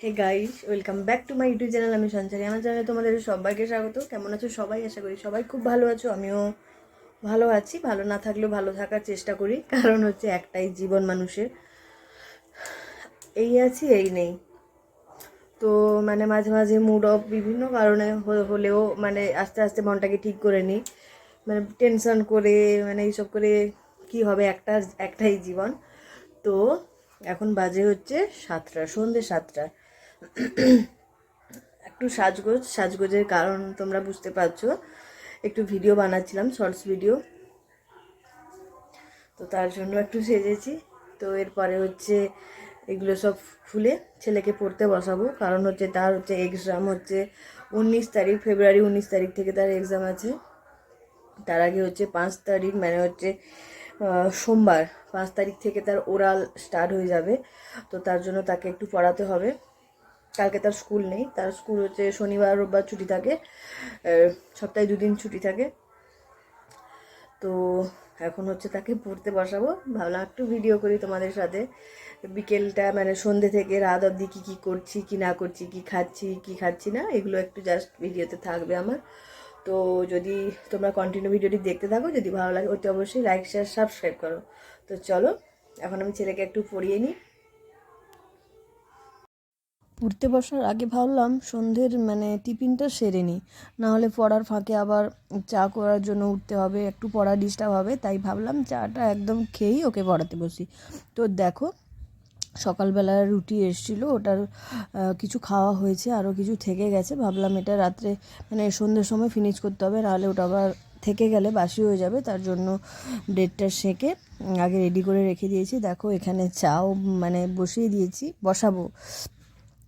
Hey guys welcome back to my YouTube channel আমি সঞ্চারী আমার চ্যানেলে তোমাদের সবাইকে স্বাগত। কেমন আছো সবাই? আশা করি সবাই খুব ভালো আছো। আমিও ভালো আছি। ভালো না থাকলেও ভালো থাকার চেষ্টা করি। কারণ হচ্ছে একটাই জীবন মানুষের। এই আছি, এই নেই। তো মানে মাঝে মাঝে মুড অফ বিভিন্ন কারণে হলেও মানে আস্তে আস্তে মনটাকে ঠিক করে নিই। মানে টেনশন করে মানে এইসব করে কি হবে? একটা, একটাই জীবন। তো এখন বাজে হচ্ছে সাতটা সন্ধ্যে সাতটা। একটু সাজগোজ, সাজগোজের কারণ তোমরা বুঝতে পারছ। একটু ভিডিও বানাচ্ছিলাম শর্টস ভিডিও তো তার জন্য একটু সেজেছি। তো এরপরে হচ্ছে এগুলো সব খুলে ছেলেকে পড়তে বসাবো। কারণ হচ্ছে তার হচ্ছে এক্সাম হচ্ছে উনিশ তারিখ, ফেব্রুয়ারি উনিশ তারিখ থেকে তার এক্সাম আছে। তার আগে হচ্ছে পাঁচ তারিখ মানে হচ্ছে সোমবার, পাঁচ তারিখ থেকে তার ওরাল স্টার্ট হয়ে যাবে। তো তার জন্য তাকে একটু পড়াতে হবে। কালকে তার স্কুল নেই। তার স্কুল হচ্ছে শনিবার, রোববার ছুটি থাকে। সপ্তাহে দুদিন ছুটি থাকে। তো এখন হচ্ছে তাকে পড়তে বসাবো। ভাবলাম একটু ভিডিও করি তোমাদের সাথে। বিকেলটা মানে সন্ধে থেকে রাত অবধি কী কী করছি, কি না করছি, কি খাচ্ছি কি খাচ্ছি না, এগুলো একটু জাস্ট ভিডিওতে থাকবে আমার। তো যদি তোমরা কন্টিনিউ ভিডিওটি দেখতে থাকো, যদি ভালো লাগে, অতি অবশ্যই লাইক শেয়ার সাবস্ক্রাইব করো। তো চলো, এখন আমি ছেলেকে একটু পড়িয়ে নিই। পড়তে বসার আগে ভাবলাম সন্ধ্যের মানে টিফিনটা সেরে নিই। নাহলে পড়ার ফাঁকে আবার চা করার জন্য উঠতে হবে, একটু পড়া ডিস্টার্ব হবে, তাই ভাবলাম চাটা একদম খেয়েই ওকে পড়াতে বসি। তো দেখো, সকালবেলা রুটি এসেছিল, ওটার কিছু খাওয়া হয়েছে আরও কিছু থেকে গেছে। ভাবলাম এটা রাত্রে মানে সন্ধ্যের সময় ফিনিশ করতে হবে, নাহলে ওটা আবার থেকে গেলে বাসি হয়ে যাবে, তার জন্য ব্রেডটা সেঁকে আগে রেডি করে রেখে দিয়েছি। দেখো, এখানে চাও মানে বসিয়ে দিয়েছি, বসাবো।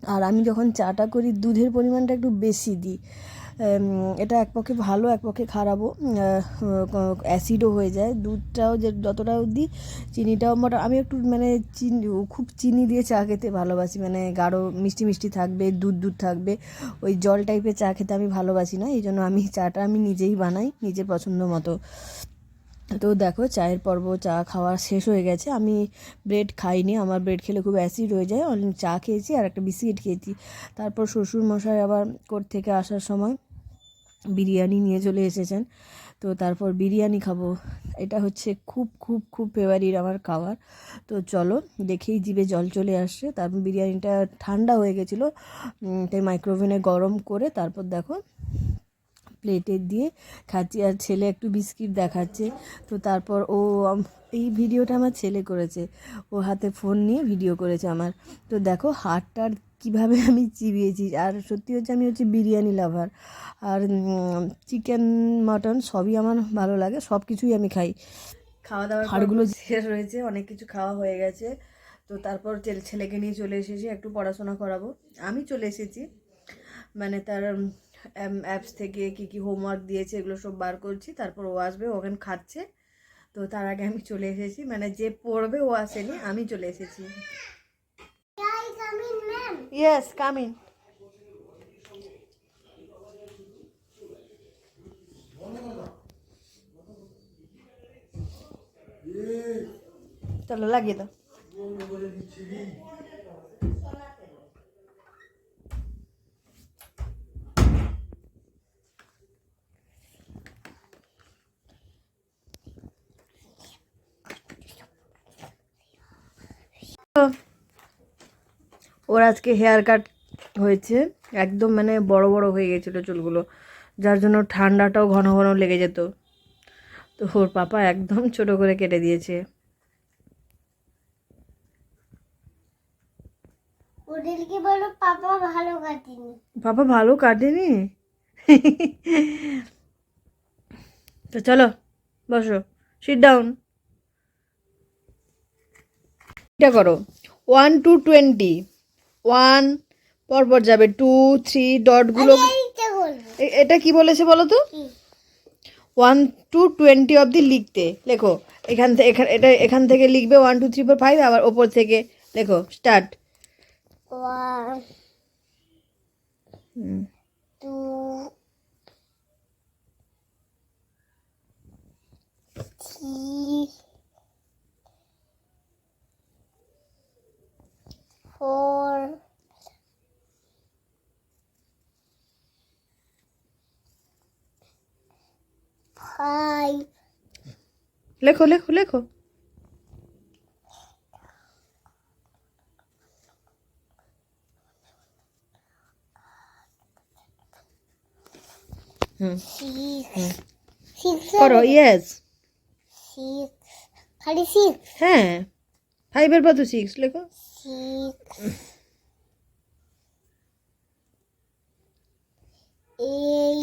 আর আমি যখন চাটা করি, দুধের পরিমাণটা একটু বেশি দিই। এটা এক পক্ষে ভালো, এক পক্ষে খারাপও। অ্যাসিডও হয়ে যায়। দুধটাও যে, যতটাও দিই, চিনিটাও মোটা, আমি একটু মানে চিনি, খুব চিনি দিয়ে চা খেতে ভালোবাসি। মানে গাঢ়, মিষ্টি মিষ্টি থাকবে, দুধ দুধ থাকবে। ওই জল টাইপের চা খেতে আমি ভালোবাসি না। এই জন্য আমি চাটা আমি নিজেই বানাই, নিজের পছন্দ মতো। তো দেখো, চায়ের পর্ব, চা খাওয়া শেষ হয়ে গেছে। আমি ব্রেড খাইনি, আমার ব্রেড খেলে খুব অ্যাসিড হয়ে যায়। অনেক চা খেয়েছি আর একটা বিস্কিট খেয়েছি। তারপর শ্বশুর মশাই আবার কোর্ট থেকে আসার সময় বিরিয়ানি নিয়ে চলে এসেছেন। তো তারপর বিরিয়ানি খাব। এটা হচ্ছে খুব খুব খুব ফেভারিট আমার খাবার। তো চলো, দেখেই জিভে জল চলে আসছে। তারপর বিরিয়ানিটা ঠান্ডা হয়ে গেছিল তাই মাইক্রোওভেনে গরম করে তারপর দেখো প্লেটে দিয়ে খাচ্ছি। আর ছেলে একটু বিস্কিট দেখাচ্ছে। তো তারপর ও এই ভিডিওটা আমার ছেলে করেছে। ও হাতে ফোন নিয়ে ভিডিও করেছে আমার। তো দেখো হাড়টার কীভাবে আমি চিবিয়েছি। আর সত্যি হচ্ছে আমি হচ্ছে বিরিয়ানি লাভার। আর চিকেন মাটন সবই আমার ভালো লাগে। সব কিছুই আমি খাই। খাওয়া দাওয়ার হাড়গুলো শেষ হয়েছে। অনেক কিছু খাওয়া হয়ে গেছে। তো তারপর ছেলে- ছেলেকে নিয়ে চলে এসেছি। একটু পড়াশোনা করাবো। আমি চলে এসেছি। মানে তার অ্যাপস থেকে কি কি হোমওয়ার্ক দিয়েছে এগুলো সব বার করছি তারপর ও আসবে ও ওখানে খাচ্ছে। তো তার আগে আমি চলে এসেছি মানে যে পড়বে ও আসেনি আমি চলে এসেছি। ইয়েস কামিন চলো লাগিয়ে দাও। ওর আজকে হেয়ার কাট হয়েছে। একদম মানে বড় বড় হয়ে গেছিল চুলগুলো। যার জন্য ঠান্ডাটাও ঘন ঘন লেগে যেত। তো ওর পাপা একদম ছোট করে কেটে দিয়েছে। ওদেরকে বলো পাপা ভালো কাটেনি। পাপা ভালো কাটেনি? তো চলো বসো সিট ডাউন এটা করো। ওয়ান টু টোয়েন্টি ওয়ান পরপর যাবে টু থ্রি ডটগুলো এটা কি বলেছে বলো তো? ওয়ান টু টোয়েন্টি অবধি লিখতে। লেখো এখান থেকে এখান এটা এখান থেকে লিখবে one two three four five আবার ওপর থেকে লেখো স্টার্ট। টু লেখো লেখো লেখো। করো ইয়েস সিক্স খালি সিক্স হ্যাঁ ফাইভের পর সিক্স লেখো। সিক্স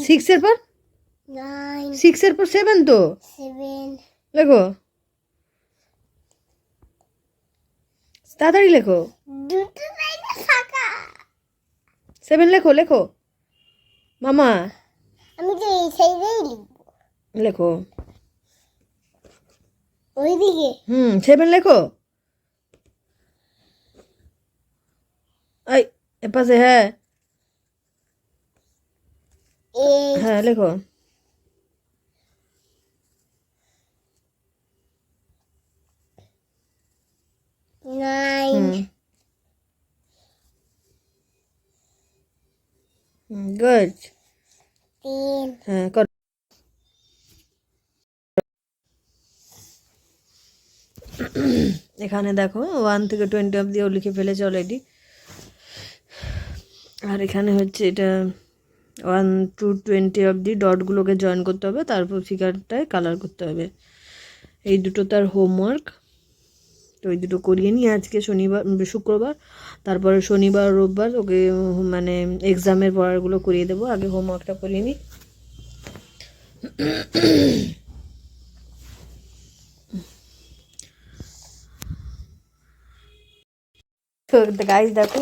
সিক্সের পর? সিক্সের পর সেভেন তো? সেভেন লেখো। তাড়াতাড়ি লেখো। সেভেন লেখো লেখো। মামা। আমি তো এই সাইডেই লিখব? লেখো। ওইদিকে? হুম সেভেন লেখো। এই এপাশে হ্যাঁ। হ্যাঁ লেখো নাইন হুম গুড তিন হ্যাঁ কর। এখানে দেখো ওয়ান থেকে টোয়েন্টি অবধি ও লিখে ফেলেছে অলরেডি আর এখানে হচ্ছে এটা ওয়ান টু টোয়েন্টি অবধি ডটগুলোকে জয়েন করতে হবে তারপর ফিগারটায় কালার করতে হবে। এই দুটো তার হোমওয়ার্ক তো ওই দুটো করিয়ে নিই আজকে শনিবার শুক্রবার, তারপরে শনিবার, রোববার ওকে মানে এক্সামের পড়াগুলো করিয়ে দেবো, আগে হোমওয়ার্কটা করিয়ে নিই। তো গাইজ দেখো,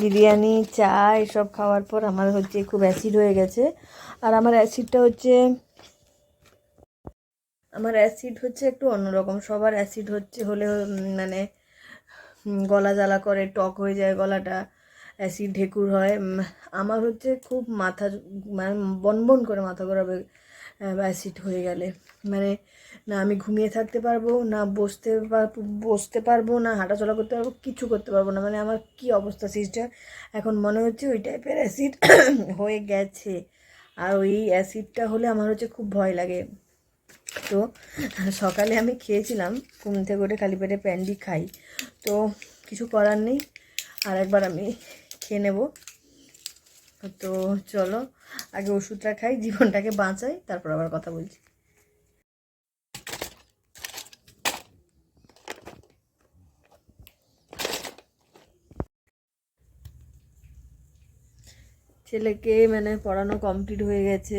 বিরিয়ানি, চা, এসব খাওয়ার পর আমার হচ্ছে খুব অ্যাসিড হয়ে গেছে। আর আমার অ্যাসিডটা হচ্ছে আমার অ্যাসিড হচ্ছে একটু অন্যরকম। সবার অ্যাসিড হচ্ছে হলে মানে গলা জ্বালা করে, টক হয়ে যায় গলাটা, অ্যাসিড ঢেকুর হয়। আমার হচ্ছে খুব মাথা মানে বনবন করে মাথা ঘোরাবে অ্যাসিড হয়ে গেলে। মানে না আমি ঘুমিয়ে থাকতে পারব, না বসতে বসতে পারব, না হাঁটাচলা করতে পারব, কিছু করতে পারব না। মানে আমার কি অবস্থা সিস্টার? এখন মনে হচ্ছে ওই টাইপের অ্যাসিড হয়ে গেছে। আর ওই অ্যাসিডটা হলে আমার হচ্ছে খুব ভয় লাগে। তো সকালে আমি খেয়েছিলাম থেকে উঠে খালি পেটে প্যান্ডি খাই। তো কিছু করার নেই আর একবার আমি খেয়ে নেব। তো চলো, আগে ওষুধটা খাই, জীবনটাকে বাঁচাই, তারপর আবার কথা বলছি। ছেলেকে মানে পড়ানো কমপ্লিট হয়ে গেছে,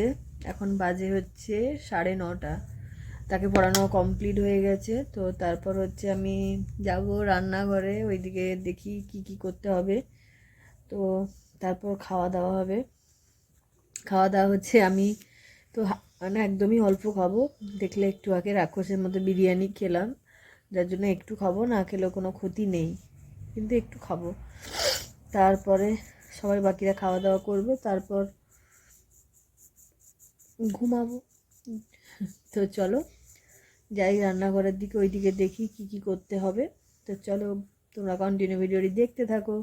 এখন বাজে হচ্ছে সাড়ে নটা। তাকে পড়ানো কমপ্লিট হয়ে গেছে। তো তারপর হচ্ছে আমি যাব রান্নাঘরে, ওইদিকে দেখি কি কি করতে হবে। তো তারপর খাওয়া দাওয়া হবে। খাওয়া দাওয়া হচ্ছে আমি তো মানে একদমই অল্প খাব। দেখলে একটু আগে রাক্ষসের মধ্যে বিরিয়ানি খেলাম। যার জন্য একটু খাব, না খেলেও কোনো ক্ষতি নেই। কিন্তু একটু খাব। তারপরে সবাই বাকিরা খাওয়া দাওয়া করবে। তারপর ঘুমাবো। তো চলো যাই রান্নাঘরের দিকে ওই দিকে দেখি কি কি করতে হবে। তো চলো তোমরা কন্টিনিউ ভিডিওটি দেখতে থাকো।